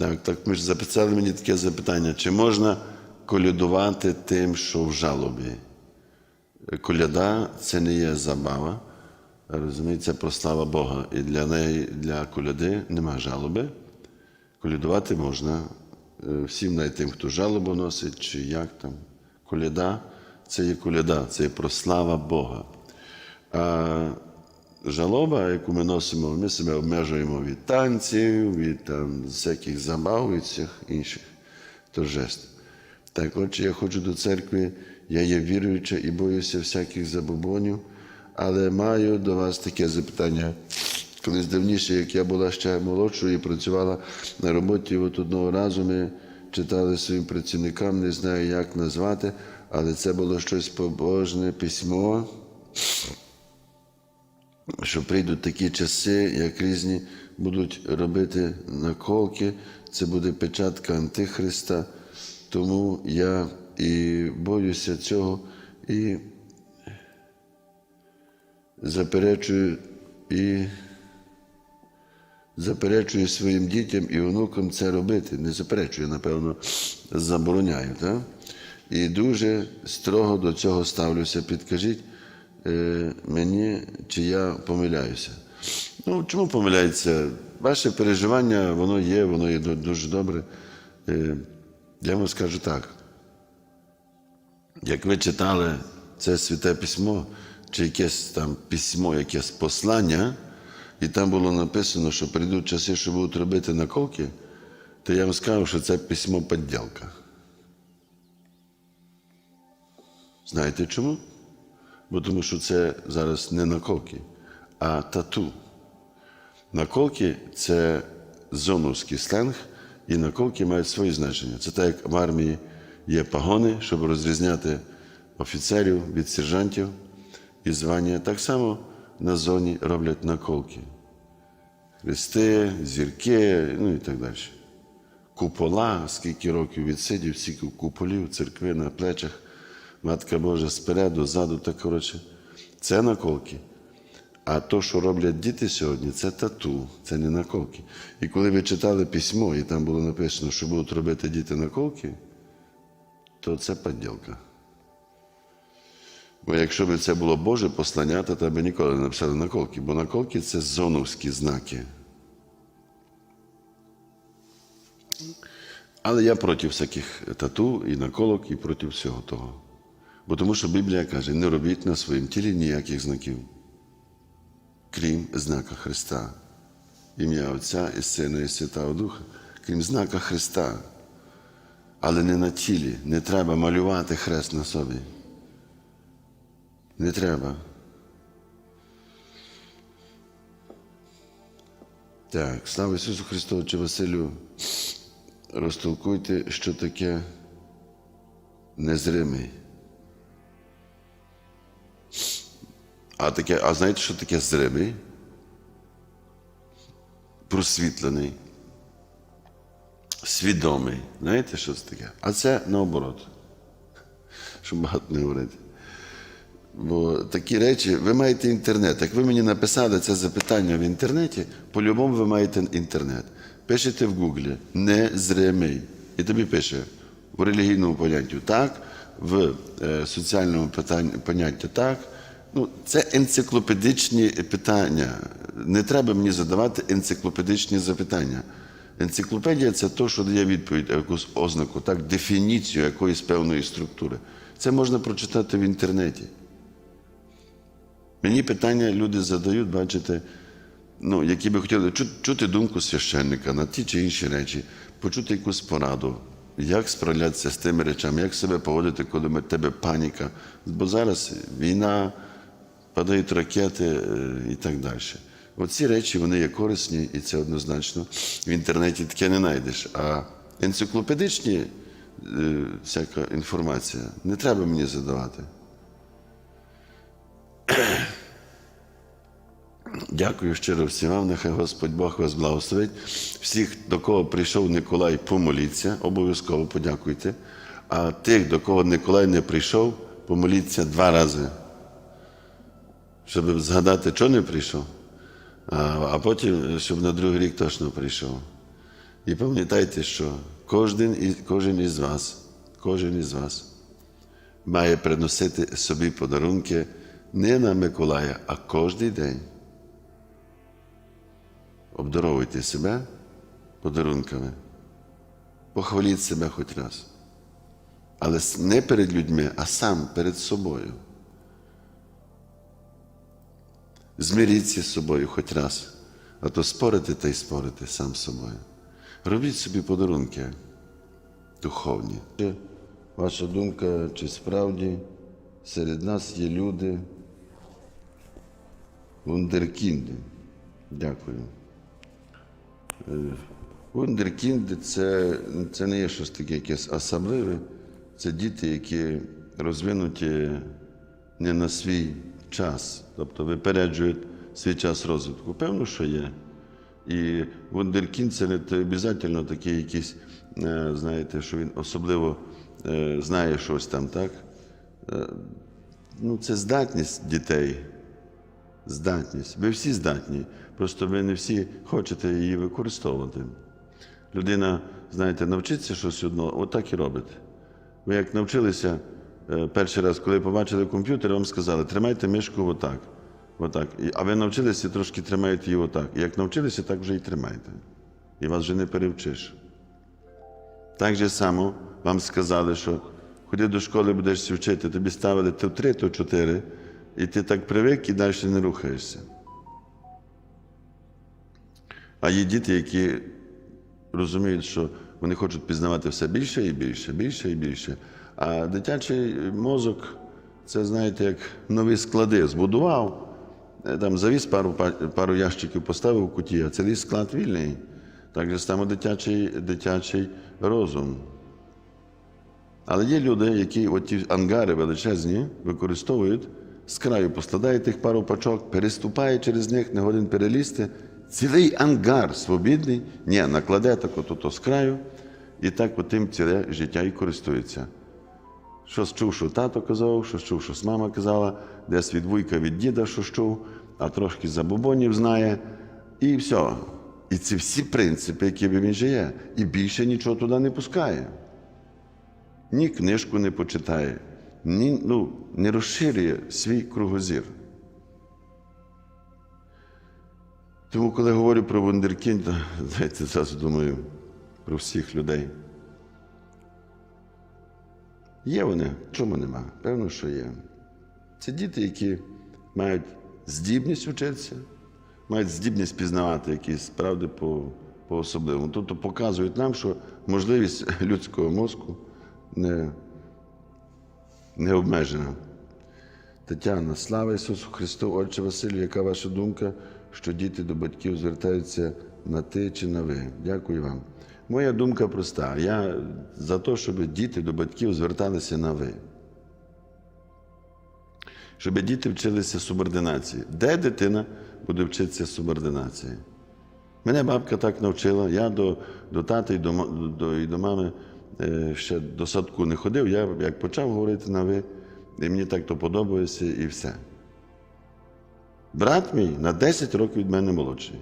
Так, так ми ж записали мені таке запитання: чи можна колядувати тим, що в жалобі? Коляда це не є забава, розумієте, це прослава Бога. І для неї, для коляди нема жалоби. Колядувати можна е, всім навіть тим, хто жалобу носить, чи як там. Коляда це є коляда, це є прослава Бога. А жалоба, яку ми носимо, ми себе обмежуємо від танців, від там, всяких забав, від всіх інших торжеств. Так, отже, я ходжу до церкви, я є віруюча і боюся всяких забобонів, але маю до вас таке запитання. Колись давніше, як я була ще молодшою і працювала на роботі, от одного разу ми читали своїм працівникам, не знаю, як назвати, але це було щось побожне письмо, що прийдуть такі часи, як різні будуть робити наколки, це буде печатка Антихриста. Тому я і боюся цього і заперечую і заперечую своїм дітям і онукам це робити. Не заперечую, напевно, забороняю. Так? І дуже строго до цього ставлюся. Підкажіть мені, чи я помиляюся. Ну, чому помиляється? Ваше переживання, воно є, воно є дуже добре. Е, я вам скажу так. Як ви читали це святе письмо, чи якесь там письмо, якесь послання, і там було написано, що прийдуть часи, що будуть робити наколки, то я вам скажу, що це письмо підділка. Знаєте чому? Бо тому що це зараз не наколки, а тату. Наколки це зоновський сленг, і наколки мають свої значення. Це так, як в армії є пагони, щоб розрізняти офіцерів від сержантів і звання. Так само на зоні роблять наколки. Хрести, зірки, ну і так далі. Купола, скільки років відсидів, скільки куполів, церкви на плечах, Матка Божа спереду, ззаду, так коротше. Це наколки. А то, що роблять діти сьогодні, це тату, це не наколки. І коли ви читали письмо, і там було написано, що будуть робити діти наколки, то це подділка. Бо якщо б це було Боже послання, то тебе ніколи не написали наколки, бо наколки це зоновські знаки. Але я проти всяких тату і наколок, і проти всього того. Бо тому що Біблія каже, не робіть на своїм тілі ніяких знаків крім знака Христа, ім'я Отця і Сина і Святого Духа, крім знака Христа. Але не на тілі. Не треба малювати хрест на собі. Не треба. Так, слава Ісусу Христу, чи Василю, розтолкуйте, що таке незримий. А, таке, а знаєте, що таке зримий? Просвітлений, свідомий. Знаєте, що це таке? А це наоборот. Щоб багато не говорити. Бо такі речі, ви маєте інтернет. Як ви мені написали це запитання в інтернеті, по-любому ви маєте інтернет. Пишете в Гуглі незримий. І тобі пише в релігійному поняттю так, в е, соціальному понятті так. Ну, це енциклопедичні питання. Не треба мені задавати енциклопедичні запитання. Енциклопедія це то, що дає відповідь, якусь ознаку, так, дефініцію якоїсь певної структури. Це можна прочитати в інтернеті. Мені питання люди задають, бачите, ну, які би хотіли чути думку священника на ті чи інші речі, почути якусь пораду, як справлятися з тими речами, як себе поводити, коли в тебе паніка. Бо зараз війна, падають ракети е, і так далі. Оці речі вони є корисні, і це однозначно. В інтернеті таке не знайдеш. А енциклопедичні е, всяка інформація не треба мені задавати. Дякую щиро всім вам. Нехай Господь Бог вас благословить. Всіх, до кого прийшов Николай, помоліться, обов'язково подякуйте. А тих, до кого Николай не прийшов, помоліться два рази, щоб згадати, що не прийшов, а, потім, щоб на другий рік точно прийшов. І пам'ятайте, що кожен, кожен із вас, кожен із вас має приносити собі подарунки не на Миколая, а кожен день. Обдаровуйте себе подарунками. Похваліть себе хоч раз. Але не перед людьми, а сам перед собою. Змиріться з собою хоч раз, а то спорите та й спорите сам з собою. Робіть собі подарунки духовні. Ваша думка, чи справді серед нас є люди вундеркінди? Дякую. Е, Вундеркінди це, це не є щось таке якесь особливе. Це діти, які розвинуті не на свій час, тобто випереджують свій час розвитку. Певно, що є. І вундеркінд це не обов'язково такий якийсь, е, знаєте, що він особливо е, знає щось там, так? Е, Ну, це здатність дітей. Здатність. Ви всі здатні, просто ви не всі хочете її використовувати. Людина, знаєте, навчиться щось одно, отак і робить. Ви як навчилися перший раз, коли побачили комп'ютер, вам сказали, тримайте мишку отак. отак. А ви навчилися трошки тримаєте її отак. І як навчилися, так вже і тримаєте. І вас вже не перевчиш. Так же само вам сказали, що ходи до школи будеш вчити, тобі ставили то три, то чотири, і ти так привик і далі не рухаєшся. А є діти, які розуміють, що вони хочуть пізнавати все більше і більше, більше і більше. А дитячий мозок це, знаєте, як нові склади збудував, е, там завіз пару, пару ящиків, поставив у куті, а цілий склад вільний. Так же само дитячий, дитячий розум. Але є люди, які ті ангари величезні використовують, з краю поскладає тих пару пачок, переступає через них, не годин перелізти. Цілий ангар свобідний, ні, накладе так от, з краю, і так от тим ціле життя і користується. Щось чув, що тато казав, щось чув, що мама казала, десь від вуйка від діда що чув, а трошки забобонів знає, і все. І ці всі принципи, які він жиє, і більше нічого туди не пускає ні книжку не почитає, ні, ну, не розширює свій кругозір. Тому, коли говорю про вундеркінда, знаєте, зразу думаю про всіх людей. Є вони, чому нема? Певно, що є. Це діти, які мають здібність вчитися, мають здібність пізнавати якісь правди по, по особливому. Тобто показують нам, що можливість людського мозку не, не обмежена. Тетяна, слава Ісусу Христу, Отче Василю, яка ваша думка, що діти до батьків звертаються на ти чи на ви? Дякую вам. Моя думка проста. Я за те, щоб діти до батьків зверталися на ви. Щоб діти вчилися субординації. Де дитина буде вчитися субординації? Мене бабка так навчила. Я до, до тати і до, до, і до мами е, ще до садку не ходив. Я як почав говорити на ви, і мені так то подобається, і все. Брат мій на 10 років від мене молодший.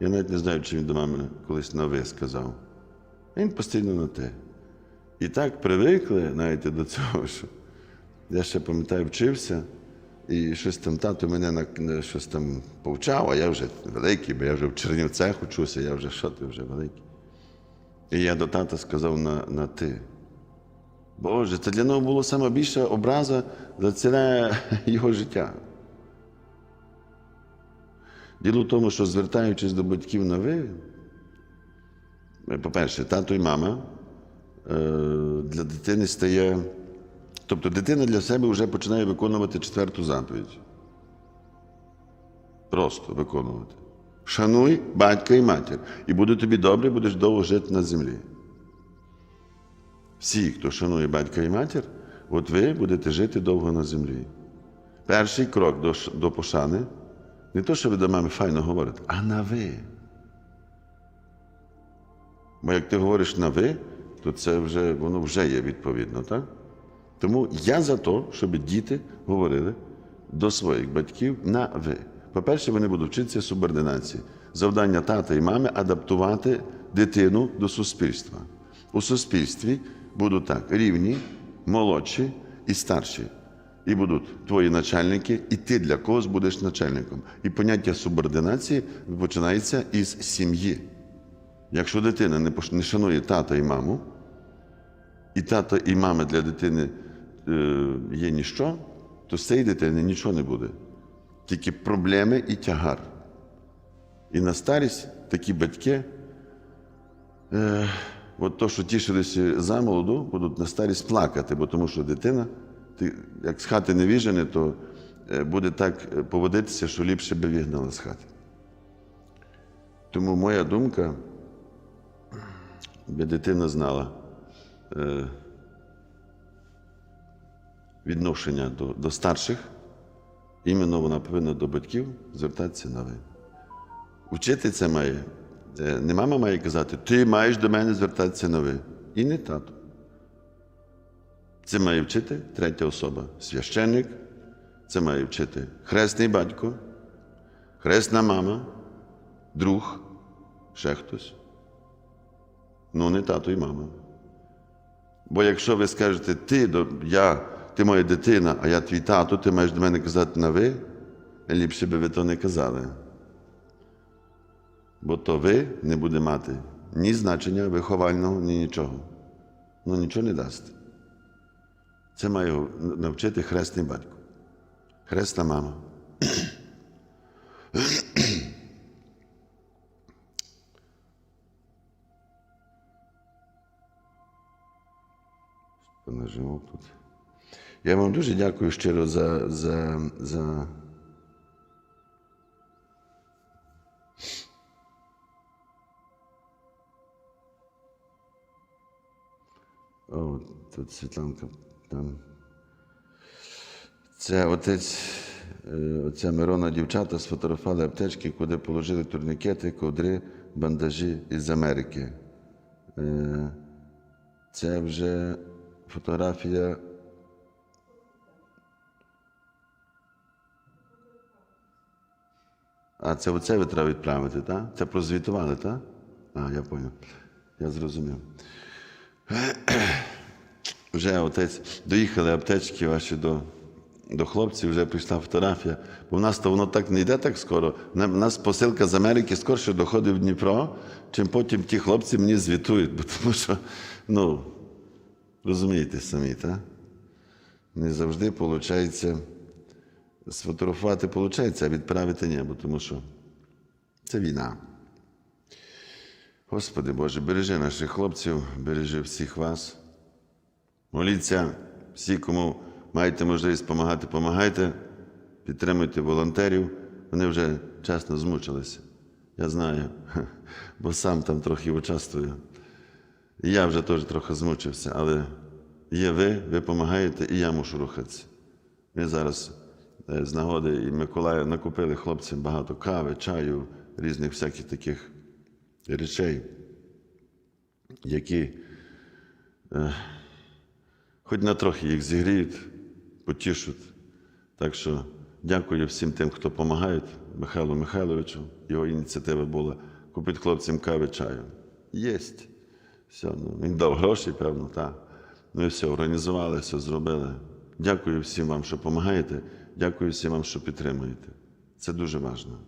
Я навіть не знаю, чи він до мами колись на ви сказав. Він постійно на те. І так привикли, знаєте, до цього, що я ще пам'ятаю, вчився, і щось там тато мене на, щось там повчав, а я вже великий, бо я вже в Чернівцях учуся, я вже що ти вже великий. І я до тата сказав на, на ти. Боже, це для нього було саме більша образа за ціле його життя. Діло в тому, що звертаючись до батьків на ви, е, по-перше, тато і мама е, для дитини стає. Тобто дитина для себе вже починає виконувати четверту заповідь. Просто виконувати. Шануй батька і матір, і буде тобі добре, будеш довго жити на землі. Всі, хто шанує батька і матір, от ви будете жити довго на землі. Перший крок до, до пошани не то, що ви до мами файно говорите, а на ви. Бо як ти говориш на ви, то це вже воно вже є відповідно, так? Тому я за те, щоб діти говорили до своїх батьків на ви. По-перше, вони будуть вчитися субординації. Завдання тата і мами адаптувати дитину до суспільства. У суспільстві будуть так: рівні, молодші і старші. І будуть твої начальники, і ти для когось будеш начальником. І поняття субординації починається із сім'ї. Якщо дитина не пош- не шанує тата і маму, і тато і мама для дитини е, є ніщо, то з цієї дитини нічого не буде. Тільки проблеми і тягар. І на старість такі батьки, е, от то, що тішилися замолоду, будуть на старість плакати, бо тому що дитина, ти, як з хати не віжене, то е, буде так е, поводитися, що ліпше би вигнала з хати. Тому моя думка, би дитина знала е, відношення до, до старших, іменно вона повинна до батьків звертатися на ви. Вчити це має. Е, Не мама має казати, ти маєш до мене звертатися на ви. І не тато. Це має вчити третя особа священник, це має вчити хресний батько, хресна мама, друг, ще хтось. Ну, не тато і мама. Бо якщо ви скажете, ти, я, ти моя дитина, а я твій тато, ти маєш до мене казати на ви, ліпше би ви то не казали. Бо то ви не буде мати ні значення виховального, ні нічого. Ну нічого не дасть. Це має навчити хресний батько, хресна мама. Понажимав тут. Я вам дуже дякую щиро за, за, за О, тут Світланка там. Це отець, е, оця Мирона дівчата сфотографували аптечки, куди положили турнікети, ковдри, бандажі із Америки. Е, Це вже фотографія. А це оце ви треба відправити, так? Це прозвітували, так? А, я зрозумів. Я зрозумів. Вже отець, доїхали аптечки ваші до, до хлопців, вже прийшла фотографія. Бо в нас то воно так не йде так скоро. В нас посилка з Америки скорше доходить в Дніпро, чим потім ті хлопці мені звітують, бо тому що, ну, розумієте самі, так? Не завжди виходить, сфотографувати виходить, а відправити ні, бо тому що це війна. Господи Боже, бережи наших хлопців, бережи всіх вас. Моліться, всі, кому маєте можливість допомагати, допомагайте, підтримуйте волонтерів. Вони вже чесно змучилися. Я знаю, бо сам там трохи участвую. І я вже теж трохи змучився, але є ви, ви допомагаєте, і я мушу рухатися. Ми зараз е, з нагоди і Миколая накупили хлопцям багато кави, чаю, різних всяких таких речей, які е, хоч на трохи їх зігріють, потішуть. Так що дякую всім тим, хто допомагає. Михайлу Михайловичу. Його ініціатива була купити хлопцям кави чаю. Єсть. Все, ну, він дав гроші, певно, так. Ну і все, організували, все зробили. Дякую всім вам, що допомагаєте. Дякую всім вам, що підтримуєте. Це дуже важливо.